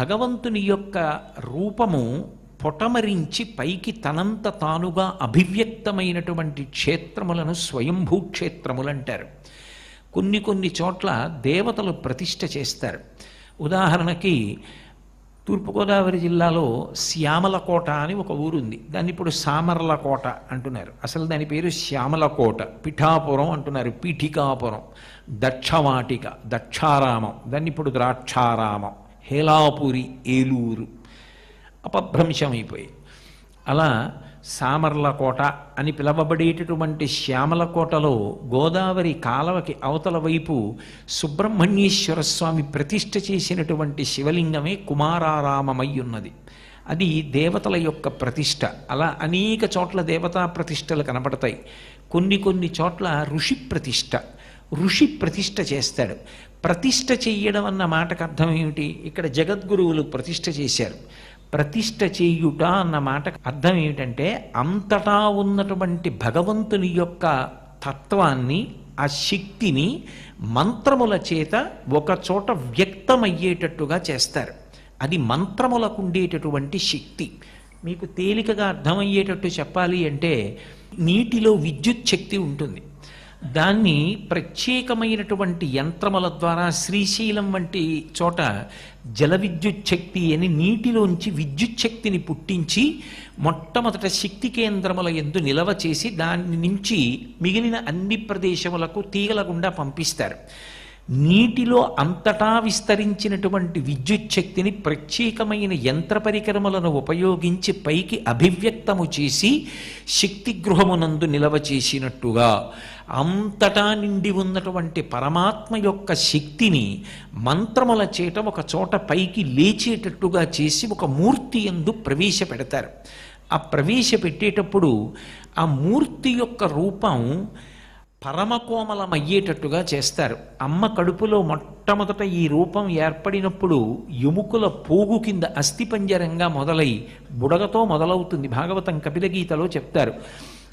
భగవంతుని యొక్క రూపము పొటమరించి పైకి తనంత తానుగా అభివ్యక్తమైనటువంటి క్షేత్రములను స్వయంభూ క్షేత్రములు అంటారు కొన్ని కొన్ని చోట్ల దేవతలు ప్రతిష్ట చేస్తారు. ఉదాహరణకి తూర్పుగోదావరి జిల్లాలో శ్యామలకోట అని ఒక ఊరుంది. దాన్ని ఇప్పుడు సామర్లకోట అంటున్నారు. అసలు దాని పేరు శ్యామలకోట పిఠాపురం అంటున్నారు. పీఠికాపురం దక్షవాటిక దక్షారామం దాన్ని ఇప్పుడు ద్రాక్షారామం. హేలాపురి ఏలూరు. అపభ్రంశమైపోయి అలా సామర్లకోట అని పిలవబడేటటువంటి శ్యామలకోటలో గోదావరి కాలవకి అవతల వైపు సుబ్రహ్మణ్యేశ్వర స్వామి ప్రతిష్ఠ చేసినటువంటి శివలింగమే కుమారారామమై ఉన్నది అది దేవతల యొక్క ప్రతిష్ఠ. అలా అనేక చోట్ల దేవతా ప్రతిష్టలు కనబడతాయి. కొన్ని కొన్ని చోట్ల ఋషి ప్రతిష్ఠ. ఋషి ప్రతిష్ఠ చేస్తాడు. ప్రతిష్ఠ చెయ్యడం అన్న మాటకు అర్థం ఏమిటి? ఇక్కడ జగద్గురువులు ప్రతిష్ఠ చేశారు. ప్రతిష్ట చేయుట అన్న మాటకు అర్థం ఏమిటంటే అంతటా ఉన్నటువంటి భగవంతుని యొక్క తత్వాన్ని ఆ శక్తిని మంత్రముల చేత ఒక చోట వ్యక్తమయ్యేటట్టుగా చేస్తారు. అది మంత్రములకు ఉండేటటువంటి శక్తి. మీకు తేలికగా అర్థమయ్యేటట్టు చెప్పాలి అంటే నీటిలో విద్యుత్ శక్తి ఉంటుంది. దాన్ని ప్రత్యేకమైనటువంటి యంత్రముల ద్వారా శ్రీశైలం వంటి చోట జల విద్యుత్ శక్తి అని నీటిలోంచి విద్యుత్ శక్తిని పుట్టించి మొట్టమొదట శక్తి కేంద్రముల ఎందు నిలవ చేసి దాని నుంచి మిగిలిన అన్ని ప్రదేశములకు తీగలగుండా పంపిస్తారు. నీటిలో అంతటా విస్తరించినటువంటి విద్యుత్ శక్తిని ప్రత్యేకమైన యంత్ర పరికరములను ఉపయోగించి పైకి అభివ్యక్తము చేసి శక్తి గృహమునందు నిలవ చేసినట్టుగా అంతటా నిండి ఉన్నటువంటి పరమాత్మ యొక్క శక్తిని మంత్రముల చేత ఒక చోట పైకి లేచేటట్టుగా చేసి ఒక మూర్తి ఎందు ప్రవేశపెడతారు. ఆ ప్రవేశపెట్టేటప్పుడు ఆ మూర్తి యొక్క రూపం పరమకోమలమయ్యేటట్టుగా చేస్తారు. అమ్మ కడుపులో మొట్టమొదట ఈ రూపం ఏర్పడినప్పుడు ఎముకల పోగు కింద అస్థిపంజరంగా మొదలై బుడగతో మొదలవుతుంది. భాగవతం కపిలగీతలో చెప్తారు.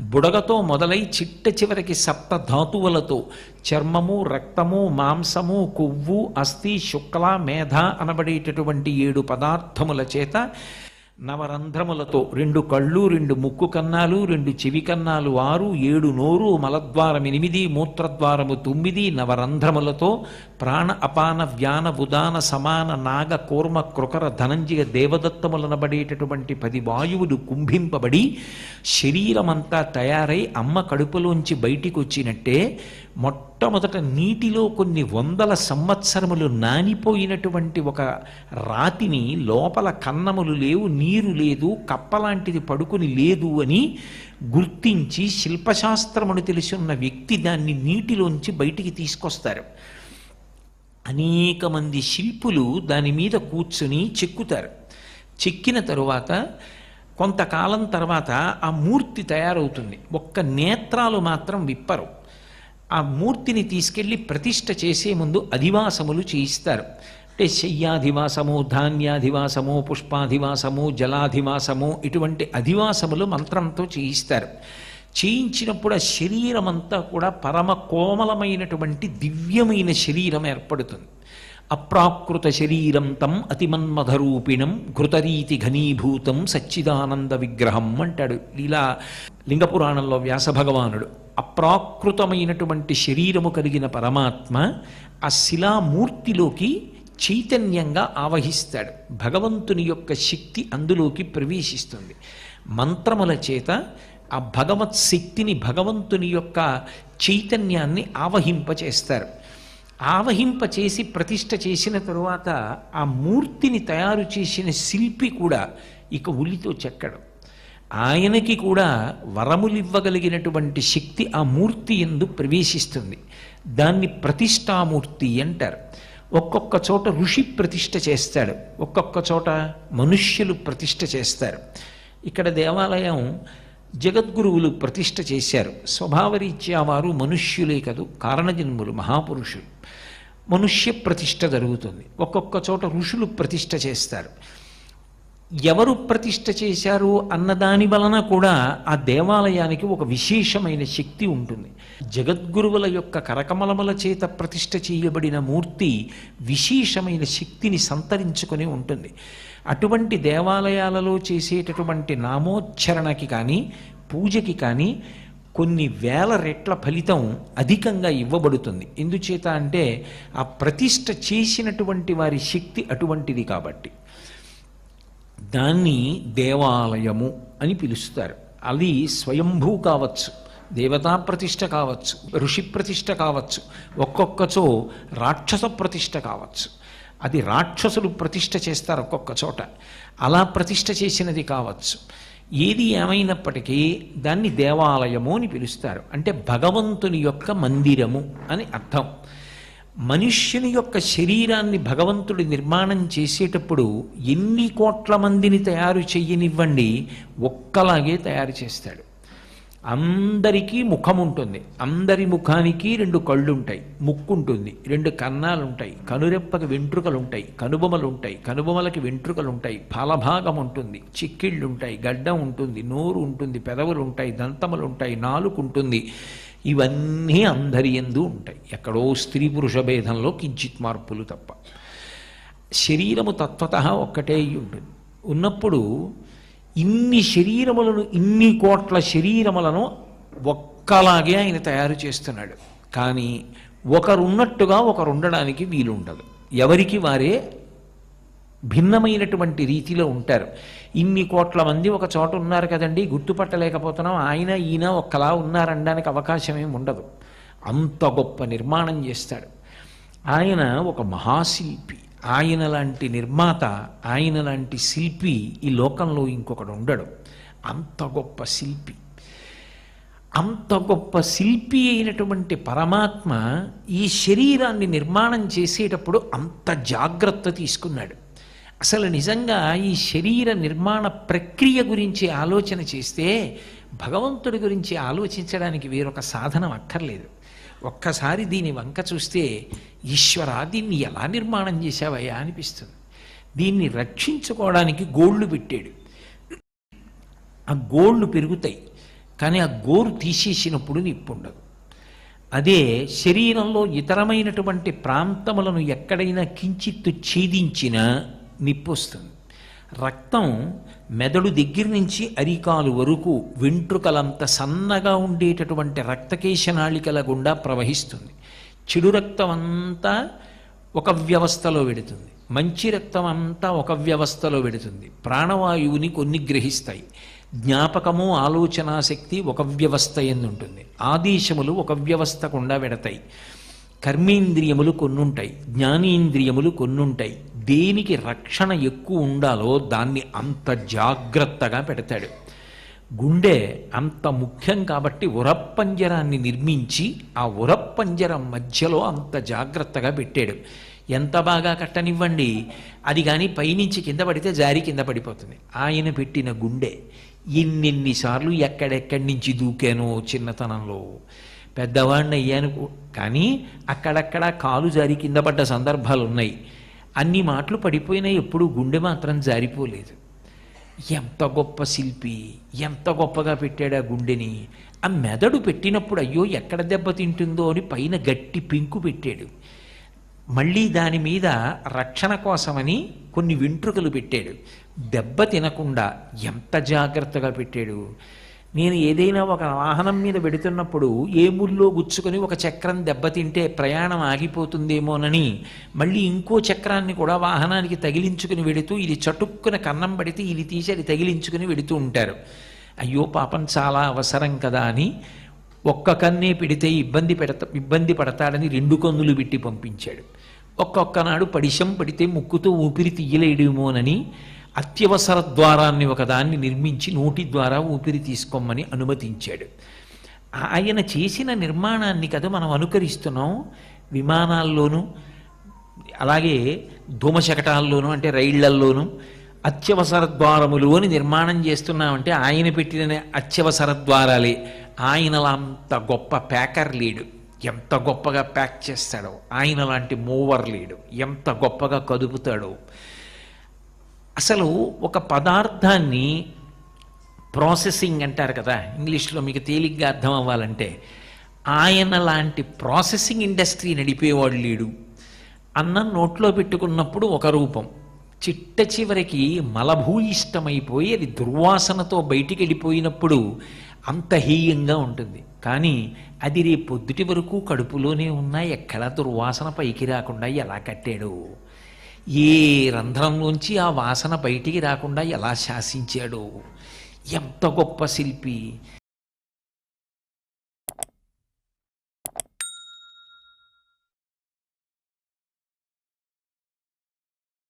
బుడగతో మొదలై చిట్ట చివరికి సప్త ధాతువులతో చర్మము రక్తము మాంసము కొవ్వు అస్థి శుక్ల మేధ అనబడేటటువంటి ఏడు పదార్థముల చేత నవరంధ్రములతో రెండు కళ్ళు రెండు ముక్కు కన్నాలు రెండు చెవి కన్నాలు ఆరు ఏడు నోరు మలద్వారం ఎనిమిది మూత్రద్వారము తొమ్మిది నవరంధ్రములతో ప్రాణ అపాన వ్యాన ఉదాన సమాన నాగ కూర్మ కృకర ధనంజయ దేవదత్తములనబడేటటువంటి పది వాయువులు కుంభింపబడి శరీరమంతా తయారై అమ్మ కడుపులోంచి బయటికి వచ్చినట్టే మొట్టమొదట నీటిలో కొన్ని వందల సంవత్సరములు నానిపోయినటువంటి ఒక రాతిని లోపల కన్నములు లేవు నీరు లేదు కప్పలాంటిది పడుకుని లేదు అని గుర్తించి శిల్పశాస్త్రమును తెలిసిన వ్యక్తి దాన్ని నీటిలోంచి బయటికి తీసుకొస్తారు. అనేక మంది శిల్పులు దాని మీద కూర్చుని చెక్కుతారు. చెక్కిన తరువాత కొంతకాలం తర్వాత ఆ మూర్తి తయారవుతుంది. ఒక్క నేత్రాలు మాత్రం విప్పరు. ఆ మూర్తిని తీసుకెళ్ళి ప్రతిష్ట చేసే ముందు అధివాసములు చేయిస్తారు. అంటే శయ్యాధివాసము ధాన్యాధివాసము పుష్పాధివాసము జలాధివాసము ఇటువంటి అధివాసములు మంత్రంతో చేయిస్తారు. చేయించినప్పుడు ఆ శరీరం అంతా కూడా పరమ కోమలమైనటువంటి దివ్యమైన శరీరం ఏర్పడుతుంది. అప్రాకృత శరీరం తం అతిమన్మధరూపిణం ఘృతరీతి ఘనీభూతం సచ్చిదానంద విగ్రహం అంటాడు. ఇలా లింగపురాణంలో వ్యాస భగవానుడు. అప్రాకృతమైనటువంటి శరీరము కలిగిన పరమాత్మ ఆ శిలామూర్తిలోకి చైతన్యంగా ఆవహిస్తాడు. భగవంతుని యొక్క శక్తి అందులోకి ప్రవేశిస్తుంది. మంత్రముల చేత ఆ భగవత్ శక్తిని భగవంతుని యొక్క చైతన్యాన్ని ఆవహింపచేస్తారు. ఆవహింపచేసి ప్రతిష్ట చేసిన తరువాత ఆ మూర్తిని తయారు చేసిన శిల్పి కూడా ఇక ఉలితో చెక్కడం. ఆయనకి కూడా వరములివ్వగలిగినటువంటి శక్తి ఆ మూర్తి ఎందు ప్రవేశిస్తుంది. దాన్ని ప్రతిష్టామూర్తి అంటారు. ఒక్కొక్క చోట ఋషి ప్రతిష్ఠ చేస్తాడు. ఒక్కొక్క చోట మనుష్యులు ప్రతిష్ఠ చేస్తారు. ఇక్కడ దేవాలయం జగద్గురువులు ప్రతిష్ఠ చేశారు. స్వభావరీత్యా వారు మనుష్యులే కదూ కారణజన్ములు మహాపురుషులు. మనుష్య ప్రతిష్ట జరుగుతుంది. ఒక్కొక్క చోట ఋషులు ప్రతిష్ఠ చేస్తారు. ఎవరు ప్రతిష్ఠ చేశారు అన్నదాని వలన కూడా ఆ దేవాలయానికి ఒక విశేషమైన శక్తి ఉంటుంది. జగద్గురువుల యొక్క కరకమలమల చేత ప్రతిష్ఠ చేయబడిన మూర్తి విశేషమైన శక్తిని సంతరించుకొని ఉంటుంది. అటువంటి దేవాలయాలలో చేసేటటువంటి నామోచ్చరణకి కానీ పూజకి కానీ కొన్ని వేల రెట్ల ఫలితం అధికంగా ఇవ్వబడుతుంది. ఎందుచేత అంటే ఆ ప్రతిష్ట చేసినటువంటి వారి శక్తి అటువంటిది కాబట్టి. దాన్ని దేవాలయము అని పిలుస్తారు. అది స్వయంభూ కావచ్చు దేవతా ప్రతిష్ట కావచ్చు ఋషి ప్రతిష్ఠ కావచ్చు ఒక్కొక్కచో రాక్షస ప్రతిష్ఠ కావచ్చు. అది రాక్షసులు ప్రతిష్ఠ చేస్తారు ఒక్కొక్క చోట. అలా ప్రతిష్ఠ చేసినది కావచ్చు. ఏది ఏమైనప్పటికీ దాన్ని దేవాలయము అని పిలుస్తారు. అంటే భగవంతుని యొక్క మందిరము అని అర్థం. మనుష్యుని యొక్క శరీరాన్ని భగవంతుడి నిర్మాణం చేసేటప్పుడు ఎన్ని కోట్ల మందిని తయారు చెయ్యనివ్వండి ఒక్కలాగే తయారు చేస్తాడు. అందరికీ ముఖం ఉంటుంది అందరి ముఖానికి రెండు కళ్ళు ఉంటాయి ముక్కు ఉంటుంది రెండు కన్నాలు ఉంటాయి కనురెప్పకి వెంట్రుకలు ఉంటాయి కనుబొమలు ఉంటాయి కనుబొమలకి వెంట్రుకలు ఉంటాయి ఫలభాగం ఉంటుంది చిక్కిళ్ళు ఉంటాయి గడ్డం ఉంటుంది నోరు ఉంటుంది పెదవులు ఉంటాయి దంతములు ఉంటాయి నాలుగు ఉంటుంది ఇవన్నీ అందరి ఎందు ఉంటాయి. ఎక్కడో స్త్రీ పురుష భేదంలో కించిత్ మార్పులు తప్ప. శరీరము తత్వత ఒక్కటే ఉంటుంది ఉన్నప్పుడు ఇన్ని శరీరములను ఇన్ని కోట్ల శరీరములను ఒక్కలాగే ఆయన తయారు చేస్తున్నాడు. కానీ ఒకరున్నట్టుగా ఒకరు ఉండడానికి వీలుండదు. ఎవరికి వారే భిన్నమైనటువంటి రీతిలో ఉంటారు. ఇన్ని కోట్ల మంది ఒక చోట ఉన్నారు కదండి గుర్తుపట్టలేకపోతున్నాం. ఆయన ఈయన ఒక్కలా ఉన్నారనడానికి అవకాశం ఏమి ఉండదు. అంత గొప్ప నిర్మాణం చేస్తాడు. ఆయన ఒక మహాశిల్పి. ఆయన లాంటి నిర్మాత ఆయన లాంటి శిల్పి ఈ లోకంలో ఇంకొకడు ఉండడు. అంత గొప్ప శిల్పి. అంత గొప్ప శిల్పి అయినటువంటి పరమాత్మ ఈ శరీరాన్ని నిర్మాణం చేసేటప్పుడు అంత జాగ్రత్త తీసుకున్నాడు. అసలు నిజంగా ఈ శరీర నిర్మాణ ప్రక్రియ గురించి ఆలోచన చేస్తే భగవంతుడి గురించి ఆలోచించడానికి వేరొక సాధనం అక్కర్లేదు. ఒక్కసారి దీని వంక చూస్తే ఈశ్వర దీన్ని ఎలా నిర్మాణం చేశావయ్యా అనిపిస్తుంది. దీన్ని రక్షించుకోవడానికి గోళ్ళు పెట్టాడు. ఆ గోళ్ళు పెరుగుతాయి కానీ ఆ గోరు తీసేసినప్పుడు నిప్పు ఉండదు అదే శరీరంలో ఇతరమైనటువంటి ప్రాంతములను ఎక్కడైనా కించిత్తు ఛేదించినా నిప్పు వస్తుంది రక్తం మెదడు దగ్గర నుంచి అరికాలు వరకు వెంట్రుకలంత సన్నగా ఉండేటటువంటి రక్తకేశనాళికల గుండా ప్రవహిస్తుంది. చెడు రక్తం అంతా ఒక వ్యవస్థలో వెడుతుంది. మంచి రక్తం అంతా ఒక వ్యవస్థలో వెడుతుంది. ప్రాణవాయువుని కొన్ని గ్రహిస్తాయి. జ్ఞాపకము ఆలోచనా శక్తి ఒక వ్యవస్థ ఎందుంటుంది. ఆదేశములు ఒక వ్యవస్థ గుండా వెడతాయి. కర్మేంద్రియములు కొన్నుంటాయి. జ్ఞానేంద్రియములు కొన్నుంటాయి. దేనికి రక్షణ ఎక్కువ ఉండాలో దాన్ని అంత జాగ్రత్తగా పెడతాడు. గుండె అంత ముఖ్యం కాబట్టి ఉరప్పంజరాన్ని నిర్మించి ఆ ఉరప్పంజరం మధ్యలో అంత జాగ్రత్తగా పెట్టాడు. ఎంత బాగా కట్టనివ్వండి. అది కానీ పైనుంచి కింద పడితే జారి కింద పడిపోతుంది. ఆయన పెట్టిన గుండె ఇన్నిన్నిసార్లు ఎక్కడెక్కడి నుంచి దూకానో చిన్నతనంలో. పెద్దవాడిని అయ్యాను కానీ అక్కడక్కడ కాలు జారి కింద పడ్డ సందర్భాలు ఉన్నాయి అన్ని మాటలు పడిపోయినా ఎప్పుడు గుండె మాత్రం జారిపోలేదు. ఎంత గొప్ప శిల్పి ఎంత గొప్పగా పెట్టాడు ఆ గుండెని. ఆ మెదడు పెట్టినప్పుడు అయ్యో ఎక్కడ దెబ్బతింటుందో అని పైన గట్టి పింకు పెట్టాడు. మళ్ళీ దాని మీద రక్షణ కోసమని కొన్ని వెంట్రుకలు పెట్టాడు. దెబ్బ తినకుండా ఎంత జాగ్రత్తగా పెట్టాడు. నేను ఏదైనా ఒక వాహనం మీద పెడుతున్నప్పుడు ఏ ముల్లో గుచ్చుకొని ఒక చక్రం దెబ్బతింటే ప్రయాణం ఆగిపోతుందేమోనని మళ్ళీ ఇంకో చక్రాన్ని కూడా వాహనానికి తగిలించుకుని వెడుతూ ఇది చటుక్కున కన్నం పడితే ఇది తీసి అది తగిలించుకుని వెడుతూ ఉంటారు. అయ్యో పాపం చాలా అవసరం కదా అని ఒక్క కన్నే పెడితే ఇబ్బంది పెడత ఇబ్బంది పడతాడని రెండు కన్నులు పెట్టి పంపించాడు. ఒక్కొక్కనాడు పడిశం పడితే ముక్కుతో ఊపిరి తీయలేడేమోనని అత్యవసర ద్వారాన్ని ఒకదాన్ని నిర్మించి నోటి ద్వారా ఊపిరి తీసుకోమని అనుమతించాడు. ఆయన చేసిన నిర్మాణాన్ని కదా మనం అనుకరిస్తున్నాం. విమానాల్లోనూ అలాగే ధూమశకటాల్లోనూ అంటే రైళ్ళల్లోనూ అత్యవసర ద్వారములు అని నిర్మాణం చేస్తున్నామంటే ఆయన పెట్టిన అత్యవసర ద్వారాలే. ఆయనలంత గొప్ప ప్యాకర్ లేడు. ఎంత గొప్పగా ప్యాక్ చేస్తాడో ఆయన లాంటి మూవర్ లేడు. ఎంత గొప్పగా కదుపుతాడో అసలు ఒక పదార్థాన్ని ప్రాసెసింగ్ అంటారు కదా ఇంగ్లీష్లో మీకు తేలిగ్గా అర్థం అవ్వాలంటే ఆయన లాంటి ప్రాసెసింగ్ ఇండస్ట్రీ నడిపేవాడు లేడు. అన్నం నోట్లో పెట్టుకున్నప్పుడు ఒక రూపం చిట్ట చివరికి మలభూయిష్టమైపోయి అది దుర్వాసనతో బయటికి వెళ్ళిపోయినప్పుడు అంత హీయంగా ఉంటుంది. కానీ అది రేపు పొద్దుటి వరకు కడుపులోనే ఉన్నా ఎక్కడా దుర్వాసన పైకి రాకుండా ఎలా కట్టాడు? ఏ రంధ్రంలోంచి ఆ వాసన బయటికి రాకుండా ఎలా శాసించాడో? ఎంత గొప్ప శిల్పి!